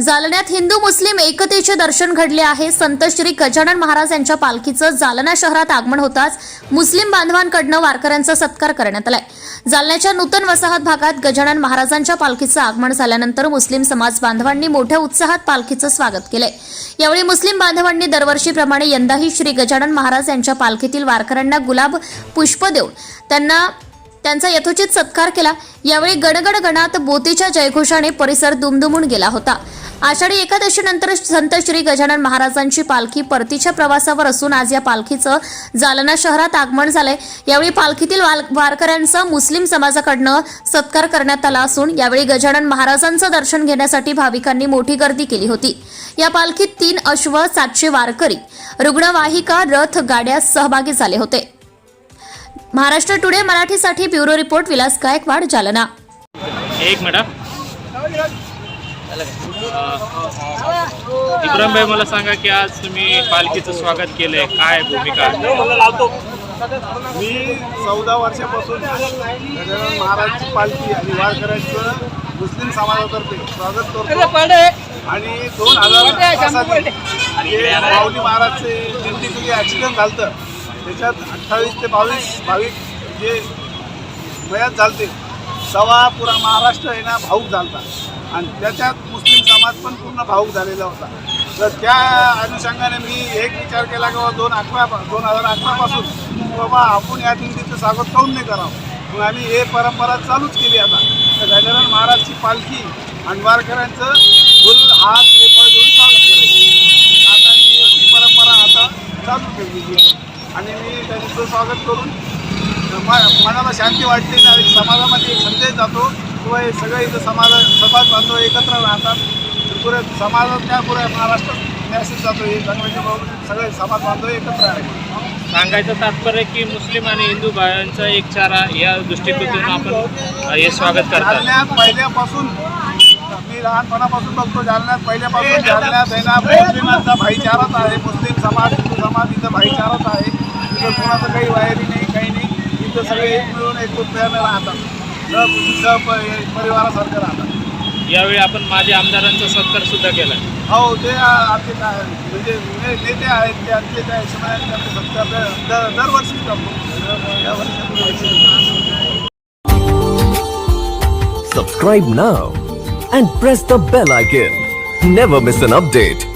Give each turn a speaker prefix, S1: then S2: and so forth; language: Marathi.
S1: जालन्यात हिंदू मुस्लिम एकतेचे दर्शन घडले आहे. संत श्री गजानन महाराज यांच्या पालखीचं जालना शहरात आगमन होताच मुस्लिम बांधवांकडनं वारकऱ्यांचा सत्कार करण्यात आलाय. जालन्याच्या नूतन वसाहत भागात गजानन महाराजांच्या पालखीचं आगमन झाल्यानंतर मुस्लिम समाज बांधवांनी मोठ्या उत्साहात पालखीचं स्वागत केलंय. यावेळी मुस्लिम बांधवांनी दरवर्षीप्रमाणे यंदाही श्री गजानन महाराज यांच्या पालखीतील वारकऱ्यांना गुलाब पुष्प देऊन त्यांना त्यांचा यथोचित सत्कार केला. यावेळी गणगण गणात बोतीच्या जयघोषाने परिसर दुमदुमून गेला होता. आषाढी एकादशीनंतर संत श्री गजानन महाराजांची पालखी परतीच्या प्रवासावर असून आज या पालखीचं जालना शहरात आगमन झालंय. यावेळी पालखीतील वाल- वारकऱ्यांचा मुस्लिम समाजाकडनं सत्कार करण्यात आला असून यावेळी गजानन महाराजांचं दर्शन घेण्यासाठी भाविकांनी मोठी गर्दी केली होती. या पालखीत तीन अश्व सातशे वारकरी रुग्णवाहिका रथ गाड्या सहभागी झाले होते. महाराष्ट्र टुडे मराठीसाठी ब्युरो रिपोर्ट विलास गायकवाड जालना.
S2: एक मिनिट इब्राहिम भाई मला सांगा की आज तुम्ही पालखीचं स्वागत केलंय. काय भूमिका?
S3: मी चौदा वर्षापासून गजानन महाराजची पालखी आणि वारकऱ्यांचं मुस्लिम समाजातर्फे स्वागत करतो. आणि दोन हजार माऊली महाराजचे दिंडीचं ॲक्सिडेंट झालं त्याच्यात अठ्ठावीस ते बावीस भाविक जे मयात चालते सवा पुरा महाराष्ट्र आहे ना भाऊक झालता. आणि त्याच्यात मुस्लिम समाज पण पूर्ण भाऊक झालेला होता. तर त्या अनुषंगाने मी एक विचार केला की बाबा दोन अकरा दोन हजार अकरापासून बाबा आपण या दिंडीचं स्वागत काऊन नाही करावं? मग आम्ही हे परंपरा चालूच केली आता. तर गजानन महाराजची पालखी आणि फुल हात श्रीफळ देऊन स्वागत करायचं आता ही ती परंपरा आता चालू केली आणि मी त्यांचं स्वागत करून म- मनाला शांती वाटते आणि समाजामध्ये एक संदेश जातो. किंवा हे सगळे इथं समाज समाज बांधव एकत्र राहतात. पुऱ्या समाजातल्या पुऱ्या महाराष्ट्रात मॅसेज जातो. हे गणपती बाबा सगळे समाज बांधव एकत्र आहेत
S2: सांगायचं तात्पर्य की मुस्लिम आणि हिंदू भावांचा एक चारा या दृष्टिकोनातून आपण हे स्वागत
S3: जालन्यात पहिल्यापासून मी लहानपणापासून बघतो जालन्यात पहिल्यापासून जालन्यात आहे ना मुस्लिमांचा भाईचाराच आहे. मुस्लिम समाज हिंदू समाज इथं भाईचाराच आहे. कोणाचं काही वायरी नाही काही नाही. इथं सगळे एक मिळून एकत्र्यानं राहतात. सह परिवारासारखं राहतात.
S2: यावेळी आपण माझ्या आमदारांचा सत्कार सुद्धा केला.
S3: हो ते आमचे म्हणजे नेते आहेत ते आमचे त्या हिशोबाने सत्कार दर- दर- दरवर्षी करतो.
S4: Subscribe now and press the bell icon. Never miss an update.